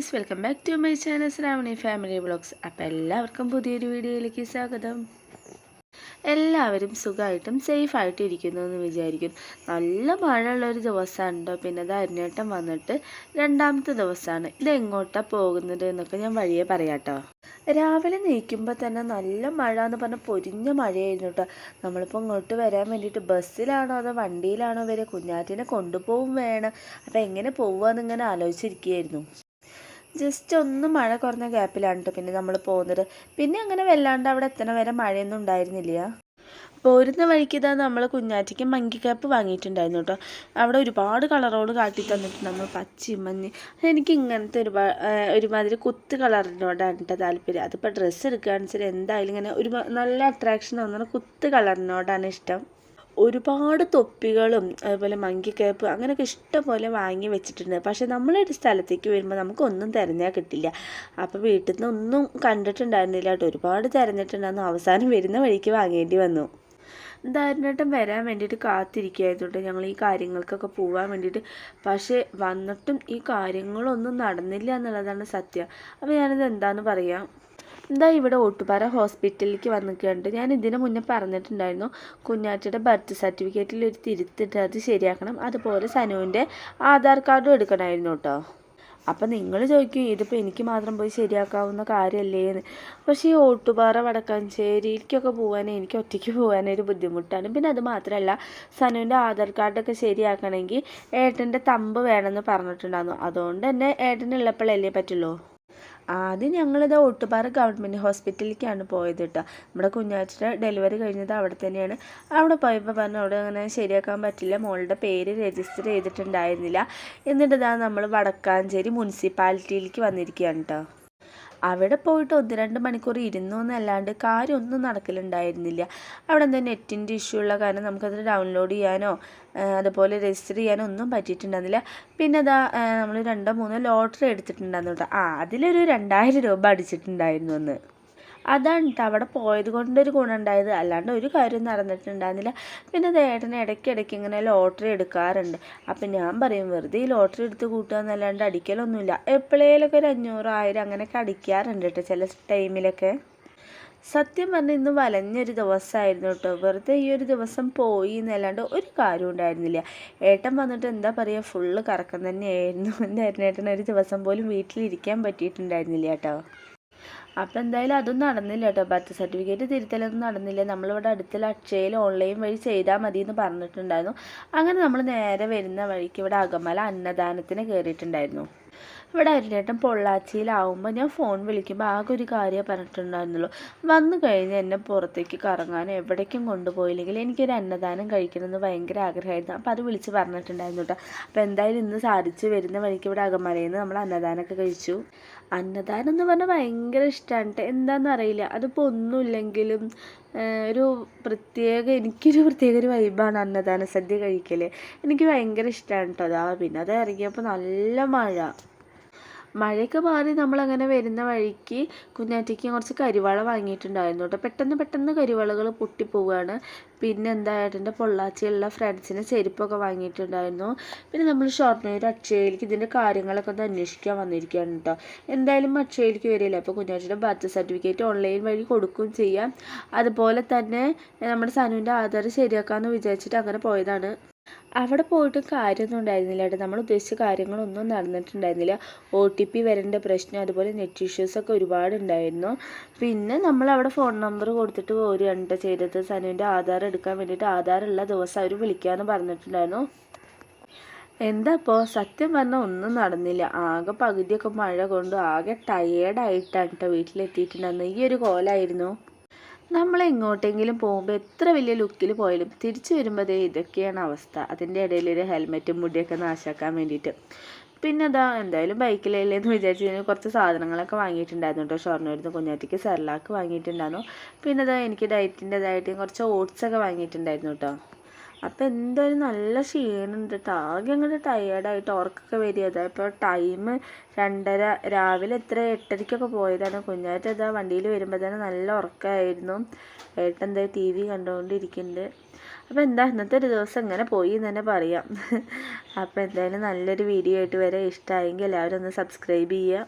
Guys welcome back to my channel Shravani family vlogs അപ്പോൾ എല്ലാവർക്കും പുതിയൊരു വീഡിയോയിലേക്ക് സ്വാഗതം. എല്ലാവരും സുഖമായിട്ടും സേഫായിട്ടും ഇരിക്കുന്നു എന്ന് വിചാരിക്കും നല്ല മഴയുള്ള ഒരു ദിവസമാണ് കേട്ടോ പിന്നെ അത് അരിഞ്ഞേട്ടം വന്നിട്ട് രണ്ടാമത്തെ ദിവസമാണ്. ഇത് എങ്ങോട്ടാണ് പോകുന്നത് എന്നൊക്കെ ഞാൻ വഴിയെ പറയാട്ടോ. രാവിലെ നീക്കുമ്പോൾ തന്നെ നല്ല മഴ എന്ന് പറഞ്ഞാൽ പൊരിഞ്ഞ മഴയായിരുന്നു കേട്ടോ. നമ്മളിപ്പോൾ ഇങ്ങോട്ട് വരാൻ വേണ്ടിയിട്ട് ബസ്സിലാണോ അതോ വണ്ടിയിലാണോ വരെ കുഞ്ഞാറ്റിനെ കൊണ്ടുപോകും വേണം. അപ്പോൾ എങ്ങനെ പോവുക എന്നിങ്ങനെ ആലോചിച്ചിരിക്കുകയായിരുന്നു. ജസ്റ്റ് ഒന്ന് മഴ കുറഞ്ഞ ഗ്യാപ്പിലാണ് കേട്ടോ പിന്നെ നമ്മൾ പോകുന്നത്. പിന്നെ അങ്ങനെ വല്ലാണ്ട് അവിടെ എത്തണ വരെ മഴയൊന്നും ഉണ്ടായിരുന്നില്ല. പോരുന്ന വഴിക്ക് ഇതാ നമ്മൾ കുഞ്ഞാറ്റിക്ക് മങ്കിക്കാപ്പ് വാങ്ങിയിട്ടുണ്ടായിരുന്നു കേട്ടോ അവിടെ ഒരുപാട് കളറുകൾ കാട്ടി തന്നിട്ട് നമ്മൾ പച്ചയും മഞ്ഞ് എനിക്ക് ഇങ്ങനത്തെ ഒരുപാട് ഒരുമാതിരി കുത്ത് കളറിനോടാണ് കേട്ടോ താല്പര്യം. അതിപ്പോൾ ഡ്രസ്സ് എടുക്കുകയാണെന്ന് വെച്ചാൽ എന്തായാലും ഇങ്ങനെ ഒരു നല്ല അട്രാക്ഷൻ തോന്നുന്ന കുത്ത് കളറിനോടാണ് ഇഷ്ടം. ഒരുപാട് തൊപ്പികളും അതുപോലെ മങ്കി കേപ്പ് അങ്ങനെയൊക്കെ ഇഷ്ടം പോലെ വാങ്ങി വെച്ചിട്ടുണ്ട്. പക്ഷെ നമ്മളൊരു സ്ഥലത്തേക്ക് വരുമ്പോൾ നമുക്കൊന്നും തിരഞ്ഞാൽ കിട്ടില്ല. അപ്പോൾ വീട്ടിൽ നിന്ന് ഒന്നും കണ്ടിട്ടുണ്ടായിരുന്നില്ല കേട്ടോ. ഒരുപാട് തിരഞ്ഞിട്ടുണ്ടായിരുന്നു. അവസാനം വരുന്ന വഴിക്ക് വാങ്ങേണ്ടി വന്നു. ധാരണട്ടം വരാൻ വേണ്ടിയിട്ട് കാത്തിരിക്കുകയായിരുന്നു ഞങ്ങൾ ഈ കാര്യങ്ങൾക്കൊക്കെ പോകാൻ വേണ്ടിയിട്ട്. പക്ഷേ വന്നിട്ടും ഈ കാര്യങ്ങളൊന്നും നടന്നില്ല എന്നുള്ളതാണ് സത്യം. അപ്പോൾ ഞാനിത് എന്താണെന്ന് പറയാം? എന്താ ഇവിടെ ഓട്ടുപാറ ഹോസ്പിറ്റലിലേക്ക് വന്നിട്ടുണ്ട്. ഞാൻ ഇതിനു മുന്നേ പറഞ്ഞിട്ടുണ്ടായിരുന്നു കുഞ്ഞാറ്റയുടെ ബർത്ത് സർട്ടിഫിക്കറ്റിൽ ഒരു തിരുത്തിട്ട് അത് ശരിയാക്കണം. അതുപോലെ സനുവിന്റെ ആധാർ കാർഡും എടുക്കണമായിരുന്നു കേട്ടോ. അപ്പം നിങ്ങൾ ചോദിക്കും ഇതിപ്പോൾ എനിക്ക് മാത്രം പോയി ശരിയാക്കാവുന്ന കാര്യമല്ലേ എന്ന്. പക്ഷേ ഈ ഓട്ടുപാറ വടക്കാഞ്ചേരിക്കൊക്കെ പോകാൻ എനിക്ക് ഒറ്റയ്ക്ക് പോകാനൊരു ബുദ്ധിമുട്ടാണ്. പിന്നെ അത് മാത്രമല്ല സനുവിന്റെ ആധാർ കാർഡൊക്കെ ശരിയാക്കണമെങ്കിൽ ഏട്ടന്റെ തമ്പ് വേണമെന്ന് പറഞ്ഞിട്ടുണ്ടായിരുന്നു. അതുകൊണ്ട് തന്നെ ഏട്ടനുള്ളപ്പോഴല്ലേ പറ്റുള്ളൂ? ആദ്യം ഞങ്ങളിത് ഒട്ടുപാറ ഗവൺമെന്റ് ഹോസ്പിറ്റലിലേക്കാണ് പോയത് കേട്ടോ നമ്മുടെ കുഞ്ഞാച്ചിയുടെ ഡെലിവറി കഴിഞ്ഞത് അവിടെ തന്നെയാണ്. അവിടെ പോയപ്പോൾ പറഞ്ഞു അവിടെ അങ്ങനെ ശരിയാക്കാൻ പറ്റില്ല. മോളുടെ പേര് രജിസ്റ്റർ ചെയ്തിട്ടുണ്ടായിരുന്നില്ല. എന്നിട്ട് ഇതാ നമ്മൾ വടക്കാഞ്ചേരി മുനിസിപ്പാലിറ്റിയിലേക്ക് വന്നിരിക്കുകയാണ് കേട്ടോ അവിടെ പോയിട്ട് ഒന്ന് രണ്ട് മണിക്കൂർ ഇരുന്നു എന്നല്ലാണ്ട് കാര്യമൊന്നും നടക്കലുണ്ടായിരുന്നില്ല. അവിടെ എന്താ നെറ്റിന്റെ ഇഷ്യൂ ഉള്ള കാരണം നമുക്കത് ഡൗൺലോഡ് ചെയ്യാനോ അതുപോലെ രജിസ്റ്റർ ചെയ്യാനോ ഒന്നും പറ്റിയിട്ടുണ്ടായിരുന്നില്ല. പിന്നെ അതാ നമ്മൾ രണ്ടോ മൂന്നോ ലോട്ടറി എടുത്തിട്ടുണ്ടായിരുന്നു കേട്ടോ. ആ അതിലൊരു രണ്ടായിരം രൂപ അടിച്ചിട്ടുണ്ടായിരുന്നു അന്ന്. അതാണ് അവിടെ പോയത് കൊണ്ടൊരു ഗുണം ഉണ്ടായത് അല്ലാണ്ട് ഒരു കാര്യം നടന്നിട്ടുണ്ടായിരുന്നില്ല. പിന്നെ ഏട്ടന് ഇടയ്ക്കിടയ്ക്ക് ഇങ്ങനെ ലോട്ടറി എടുക്കാറുണ്ട്. അപ്പം ഞാൻ പറയും വെറുതെ ഈ ലോട്ടറി എടുത്ത് കൂട്ടുക എന്നല്ലാണ്ട് അടിക്കലൊന്നുമില്ല. എപ്പോഴേലൊക്കെ ഒരു അഞ്ഞൂറ് ആയിരം അങ്ങനെയൊക്കെ അടിക്കാറുണ്ട് കേട്ടോ ചില ടൈമിലൊക്കെ. സത്യം പറഞ്ഞാൽ ഇന്ന് വലഞ്ഞൊരു ദിവസമായിരുന്നു കേട്ടോ വെറുതെ ഈ ഒരു ദിവസം പോയി എന്നല്ലാണ്ട് ഒരു കാര്യം ഉണ്ടായിരുന്നില്ല. ഏട്ടൻ വന്നിട്ട് എന്താ പറയുക ഫുള്ള് കറക്കം തന്നെയായിരുന്നു. എന്റെ ഏട്ടൻ ഒരു ദിവസം പോലും വീട്ടിലിരിക്കാൻ പറ്റിയിട്ടുണ്ടായിരുന്നില്ല കേട്ടോ അപ്പോൾ എന്തായാലും അതും നടന്നില്ല കേട്ടോ ബർത്ത് സർട്ടിഫിക്കറ്റ് തിരുത്തലൊന്നും നടന്നില്ല. നമ്മളിവിടെ അടുത്തുള്ള അക്ഷയയിൽ ഓൺലൈൻ വഴി ചെയ്താൽ മതി എന്ന് പറഞ്ഞിട്ടുണ്ടായിരുന്നു. അങ്ങനെ നമ്മൾ നേരെ വരുന്ന വഴിക്ക് ഇവിടെ അകമല അന്നദാനത്തിന് കയറിയിട്ടുണ്ടായിരുന്നു. ഇവിടെ അരിഞ്ഞേട്ടൻ പൊള്ളാച്ചിയിലാവുമ്പോൾ ഞാൻ ഫോൺ വിളിക്കുമ്പോൾ ആകെ ഒരു കാര്യം പറഞ്ഞിട്ടുണ്ടായിരുന്നുള്ളൂ വന്നു കഴിഞ്ഞ് എന്നെ പുറത്തേക്ക് കറങ്ങാനും എവിടേക്കും കൊണ്ടുപോയില്ലെങ്കിൽ എനിക്കൊരു അന്നദാനം കഴിക്കണമെന്ന് ഭയങ്കര ആഗ്രഹമായിരുന്നു. അപ്പോൾ അത് വിളിച്ച് പറഞ്ഞിട്ടുണ്ടായിരുന്നു കേട്ടോ. അപ്പോൾ എന്തായാലും ഇന്ന് സാധിച്ച് വരുന്ന വഴിക്ക് ഇവിടെ അകമലയിൽ നമ്മൾ അന്നദാനമൊക്കെ കഴിച്ചു. അന്നദാനം എന്ന് പറഞ്ഞാൽ ഭയങ്കര ഇഷ്ടമാണ് എന്താണെന്ന് അറിയില്ല. അതിപ്പോൾ ഒന്നുമില്ലെങ്കിലും ഒരു പ്രത്യേക എനിക്കൊരു പ്രത്യേക ഒരു വൈബാണ് അന്നദാന സദ്യ കഴിക്കൽ എനിക്ക് ഭയങ്കര ഇഷ്ടമാണ് കേട്ടോ അതാ. പിന്നെ അത് ഇറങ്ങിയപ്പോൾ നല്ല മഴ. മഴയൊക്കെ മാറി നമ്മളങ്ങനെ വരുന്ന വഴിക്ക് കുഞ്ഞാറ്റയ്ക്ക് കുറച്ച് കരിവാള വാങ്ങിയിട്ടുണ്ടായിരുന്നു കേട്ടോ പെട്ടെന്ന് പെട്ടെന്ന് കരിവാളകൾ പൊട്ടിപ്പോവുകയാണ് പിന്നെ എന്താ ഏട്ടന്റെ പൊള്ളാച്ചിയുള്ള ഫ്രണ്ട്സിന് ചെരുപ്പൊക്കെ വാങ്ങിയിട്ടുണ്ടായിരുന്നു. പിന്നെ നമ്മൾ ഷൊർണൂർ അക്ഷയയിലേക്ക് ഇതിന്റെ കാര്യങ്ങളൊക്കെ ഒന്ന് അന്വേഷിക്കാൻ വന്നിരിക്കുകയാണ് കേട്ടോ. എന്തായാലും അക്ഷയയിലേക്ക് വരില്ല അപ്പോൾ കുഞ്ഞാറ്റിയുടെ ബർത്ത് സർട്ടിഫിക്കറ്റ് ഓൺലൈൻ വഴി കൊടുക്കുകയും ചെയ്യാം. അതുപോലെ തന്നെ നമ്മുടെ സനുവിന്റെ ആധാർ ശരിയാക്കാമെന്ന് വിചാരിച്ചിട്ട് അങ്ങനെ പോയതാണ്. അവിടെ പോയിട്ട് കാര്യമൊന്നും ഉണ്ടായിരുന്നില്ല കേട്ടോ. നമ്മൾ ഉദ്ദേശിച്ച കാര്യങ്ങളൊന്നും നടന്നിട്ടുണ്ടായിരുന്നില്ല. ഒ ടി പി വരേണ്ട പ്രശ്നം അതുപോലെ നെറ്റ് ഇഷ്യൂസൊക്കെ ഒരുപാട് ഉണ്ടായിരുന്നു പിന്നെ നമ്മൾ അവിടെ ഫോൺ നമ്പർ കൊടുത്തിട്ട് പോരുകയാണ് കേട്ടോ ചെയ്തത്. സനുവിന്റെ ആധാർ എടുക്കാൻ വേണ്ടിയിട്ട് ആധാരമുള്ള ദിവസം അവർ വിളിക്കാമെന്ന് പറഞ്ഞിട്ടുണ്ടായിരുന്നു. എന്താ ഇപ്പോൾ സത്യം പറഞ്ഞാൽ ഒന്നും നടന്നില്ല. ആകെ പകുതിയൊക്കെ മഴ കൊണ്ട് ആകെ ടയേർഡായിട്ടാണ് കേട്ടോ വീട്ടിലെത്തിയിട്ടുണ്ടായിരുന്നു. ഈ ഒരു കോലായിരുന്നു. നമ്മൾ എങ്ങോട്ടെങ്കിലും പോകുമ്പോൾ എത്ര വലിയ ലുക്കിൽ പോയാലും തിരിച്ചു വരുമ്പോഴേ ഇതൊക്കെയാണ് അവസ്ഥ. അതിന്റെ ഇടയിൽ ഒരു ഹെൽമെറ്റും മുടിയൊക്കെ നാശാക്കാൻ വേണ്ടിയിട്ട്. പിന്നെ അതാ എന്തായാലും ബൈക്കിലല്ലേ എന്ന് വിചാരിച്ചു. ഞാൻ കുറച്ച് സാധനങ്ങളൊക്കെ വാങ്ങിയിട്ടുണ്ടായിരുന്നു കേട്ടോ ഷൊർണൂരിന്ന് കുഞ്ഞാറ്റിക്ക് സെർലാക്ക് വാങ്ങിയിട്ടുണ്ടായിരുന്നു. പിന്നെ അതാ എനിക്ക് ഡയറ്റിന്റെതായിട്ട് കുറച്ച് ഓട്സൊക്കെ വാങ്ങിയിട്ടുണ്ടായിരുന്നു കേട്ടോ അപ്പോൾ എന്തായാലും നല്ല ക്ഷീണമുണ്ട് കേട്ടോ ആകെ അങ്ങോട്ട് ടയേർഡായിട്ട് ഉറക്കൊക്കെ വരിക. ഇപ്പോൾ ടൈം രണ്ടര രാവിലെ എത്ര എട്ടരയ്ക്കൊക്കെ പോയതാണ്. കുഞ്ഞാറ്റ ഇതാ വണ്ടിയിൽ വരുമ്പോൾ തന്നെ നല്ല ഉറക്കമായിരുന്നു ഏട്ടൻ എന്താ ടി വി കണ്ടുകൊണ്ടിരിക്കുന്നുണ്ട് അപ്പോൾ എന്താ ഇന്നത്തെ ഒരു ദിവസം ഇങ്ങനെ പോയി എന്ന് തന്നെ പറയാം. അപ്പോൾ എന്തായാലും നല്ലൊരു വീഡിയോ ആയിട്ട് വരെ. ഇഷ്ടമായെങ്കിൽ എല്ലാവരും ഒന്ന് സബ്സ്ക്രൈബ് ചെയ്യുക.